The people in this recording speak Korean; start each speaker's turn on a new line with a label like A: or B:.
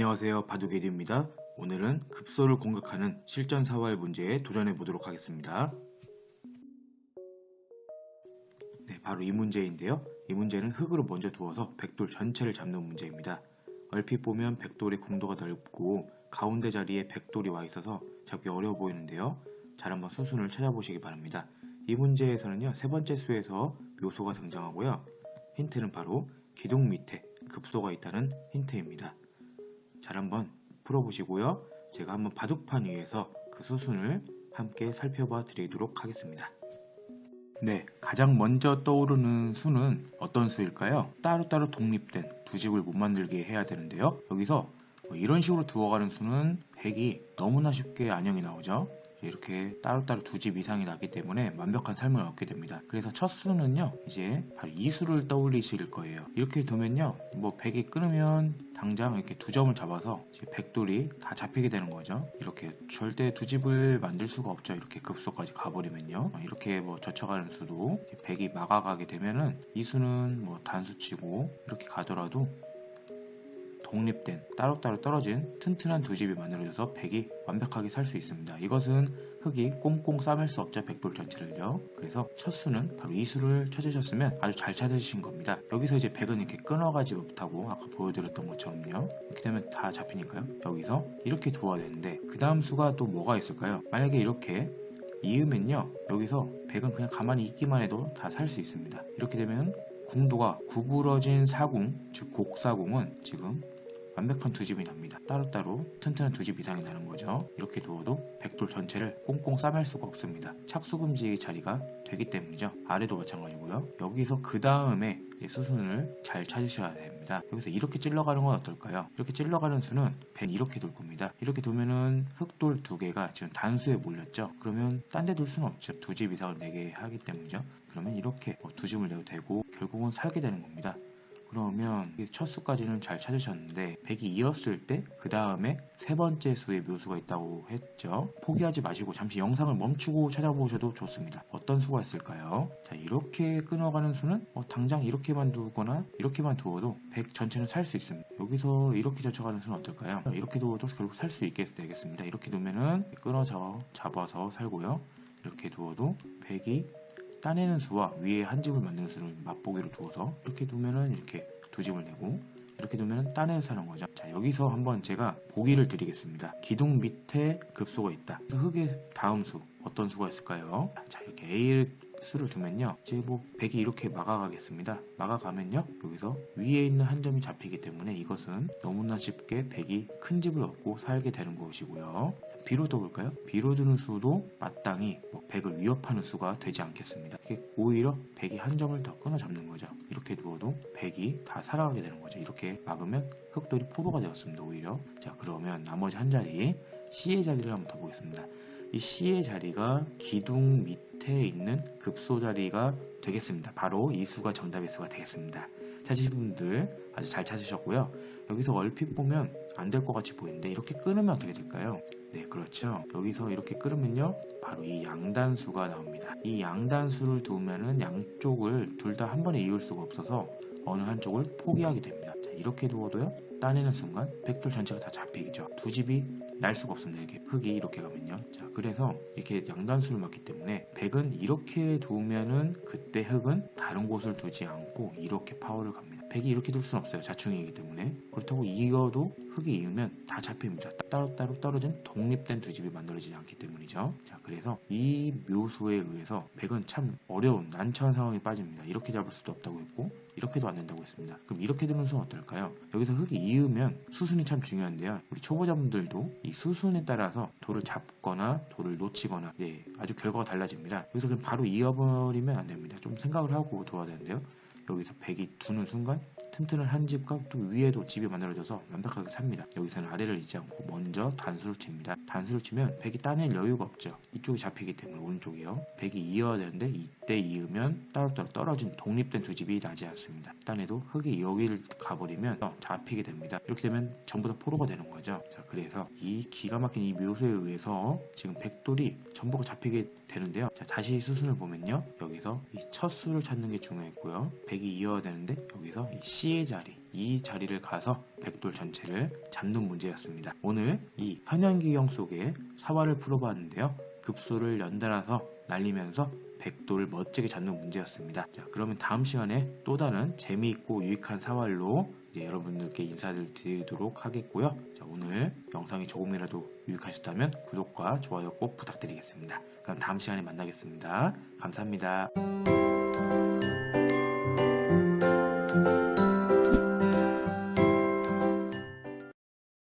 A: 안녕하세요 바둑에디입니다. 오늘은 급소를 공격하는 실전 사활 문제에 도전해 보도록 하겠습니다. 네, 바로 이 문제인데요. 이 문제는 흙으로 먼저 두어서 백돌 전체를 잡는 문제입니다. 얼핏 보면 백돌의 궁도가 넓고 가운데 자리에 백돌이 와 있어서 잡기 어려워 보이는데요. 잘 한번 수순을 찾아보시기 바랍니다. 이 문제에서는요, 세 번째 수에서 묘소가 등장하고요. 힌트는 바로 기둥 밑에 급소가 있다는 힌트입니다. 잘 한번 풀어보시고요. 제가 한번 바둑판 위에서 그 수순을 함께 살펴봐 드리도록 하겠습니다. 네, 가장 먼저 떠오르는 수는 어떤 수일까요? 따로따로 독립된 두 집을 못 만들게 해야 되는데요. 여기서 뭐 이런 식으로 두어가는 수는 100이 너무나 쉽게 안형이 나오죠. 이렇게 따로따로 두 집 이상이 나기 때문에 완벽한 삶을 얻게 됩니다. 그래서 첫 수는요, 이제 바로 이 수를 떠올리실 거예요. 이렇게 두면요, 뭐 100이 끊으면 당장 이렇게 두 점을 잡아서 이제 백돌이 다 잡히게 되는 거죠. 이렇게 절대 두 집을 만들 수가 없죠. 이렇게 급소까지 가버리면요. 이렇게 뭐 젖혀가는 수도 100이 막아가게 되면은 이 수는 뭐 단수치고 이렇게 가더라도 독립된 따로따로 떨어진 튼튼한 두 집이 만들어져서 백이 완벽하게 살 수 있습니다. 이것은 흙이 꽁꽁 싸맬 수 없죠. 백돌 전체를요. 그래서 첫 수는 바로 이 수를 찾으셨으면 아주 잘 찾으신 겁니다. 여기서 이제 백은 이렇게 끊어가지 못하고 아까 보여드렸던 것처럼요. 이렇게 되면 다 잡히니까요. 여기서 이렇게 두어야 되는데 그 다음 수가 또 뭐가 있을까요? 만약에 이렇게 이으면요. 여기서 백은 그냥 가만히 있기만 해도 다 살 수 있습니다. 이렇게 되면 궁도가 구부러진 사궁, 즉 곡사궁은 지금 완벽한 두 집이 납니다. 따로따로 튼튼한 두 집 이상이 나는 거죠. 이렇게 두어도 백돌 전체를 꽁꽁 싸맬 수가 없습니다. 착수금지의 자리가 되기 때문이죠. 아래도 마찬가지고요. 여기서 그 다음에 수순을 잘 찾으셔야 됩니다. 여기서 이렇게 찔러가는 건 어떨까요? 이렇게 찔러가는 수는 벤 이렇게 돌 겁니다. 이렇게 두면은 흑돌 두 개가 지금 단수에 몰렸죠. 그러면 딴데둘 수는 없죠. 두 집 이상을 내게 하기 때문이죠. 그러면 이렇게 뭐두 집을 내도 되고 결국은 살게 되는 겁니다. 그러면 첫 수까지는 잘 찾으셨는데 100이 이었을 때 그 다음에 세 번째 수의 묘수가 있다고 했죠. 포기하지 마시고 잠시 영상을 멈추고 찾아보셔도 좋습니다. 어떤 수가 있을까요? 자 이렇게 끊어가는 수는 뭐 당장 이렇게만 두거나 이렇게만 두어도 100 전체는 살 수 있습니다. 여기서 이렇게 젖혀가는 수는 어떨까요? 이렇게 두어도 결국 살 수 있게 되겠습니다. 이렇게 두면은 끊어져 잡아서 살고요. 이렇게 두어도 100이 따내는 수와 위에 한 집을 만드는 수를 맛보기로 두어서 이렇게 두면은 이렇게 두 집을 내고 이렇게 두면 따내서 사는 거죠. 자 여기서 한번 제가 보기를 드리겠습니다. 기둥 밑에 급소가 있다. 흙의 다음 수 어떤 수가 있을까요? 자 이렇게 A 수를 두면요. 뭐 100이 이렇게 막아가겠습니다. 막아가면요. 여기서 위에 있는 한 점이 잡히기 때문에 이것은 너무나 쉽게 100이 큰 집을 얻고 살게 되는 것이고요. 비로 둬볼까요? 비로 두는 수도 마땅히 뭐 100을 위협하는 수가 되지 않겠습니다. 이게 오히려 100이 한 점을 더 끊어 잡는 거죠. 이렇게 두어도 100이 다 살아가게 되는 거죠. 이렇게 막으면 흑돌이 포로가 되었습니다. 오히려. 자 그러면 나머지 한 자리 C의 자리를 한번 더 보겠습니다. 이 C의 자리가 기둥 밑에 있는 급소 자리가 되겠습니다. 바로 이 수가 정답의 수가 되겠습니다. 찾으신 분들 아주 잘 찾으셨고요. 여기서 얼핏 보면 안 될 것 같이 보이는데 이렇게 끊으면 어떻게 될까요? 네, 그렇죠. 여기서 이렇게 끊으면요. 바로 이 양단수가 나옵니다. 이 양단수를 두면은 양쪽을 둘 다 한 번에 이을 수가 없어서 어느 한쪽을 포기하게 됩니다. 자, 이렇게 두어도요. 따내는 순간 백돌 전체가 다 잡히죠. 두 집이 날 수가 없습니다. 이렇게 흙이 이렇게 가면요. 자, 그래서 이렇게 양단수를 맞기 때문에 백은 이렇게 두면은 그때 흙은 다른 곳을 두지 않고 이렇게 파워를 갑니다. 백이 이렇게 둘 수는 없어요. 자충이기 때문에. 그렇다고 이어도 흙이 이으면 다 잡힙니다. 따로따로 떨어진 독립된 두 집이 만들어지지 않기 때문이죠. 자, 그래서 이 묘수에 의해서 백은 참 어려운 난처한 상황에 빠집니다. 이렇게 잡을 수도 없다고 했고 이렇게도 안 된다고 했습니다. 그럼 이렇게 되는 수는 어떨까요? 여기서 흙이 이으면 수순이 참 중요한데요. 우리 초보자분들도 이 수순에 따라서 돌을 잡거나 돌을 놓치거나 네, 아주 결과가 달라집니다. 여기서 그냥 바로 이어버리면 안 됩니다. 좀 생각을 하고 도와야 되는데요. 여기서 백이 두는 순간 튼튼한 한 집과 또 위에도 집이 만들어져서 완벽하게 삽니다. 여기서는 아래를 잊지 않고 먼저 단수를 칩니다. 단수를 치면 백이 따낼 여유가 없죠. 이쪽이 잡히기 때문에 오른쪽이요. 백이 이어야 되는데 이때 이으면 따로따로 떨어진 독립된 두 집이 나지 않습니다. 따내도 흙이 여기를 가버리면 잡히게 됩니다. 이렇게 되면 전부 다 포로가 되는 거죠. 자, 그래서 이 기가 막힌 이 묘소에 의해서 지금 백돌이 전부가 잡히게 되는데요. 자, 다시 수순을 보면요. 여기서 이 첫 수를 찾는 게 중요했고요. 백이 이어야 되는데 여기서 이 C C의 자리, 이 자리를 가서 백돌 전체를 잡는 문제였습니다. 오늘 이 현현기형 속에 사활을 풀어봤는데요. 급소를 연달아서 날리면서 백돌을 멋지게 잡는 문제였습니다. 자, 그러면 다음 시간에 또 다른 재미있고 유익한 사활로 여러분들께 인사를 드리도록 하겠고요. 자, 오늘 영상이 조금이라도 유익하셨다면 구독과 좋아요 꼭 부탁드리겠습니다. 그럼 다음 시간에 만나겠습니다. 감사합니다.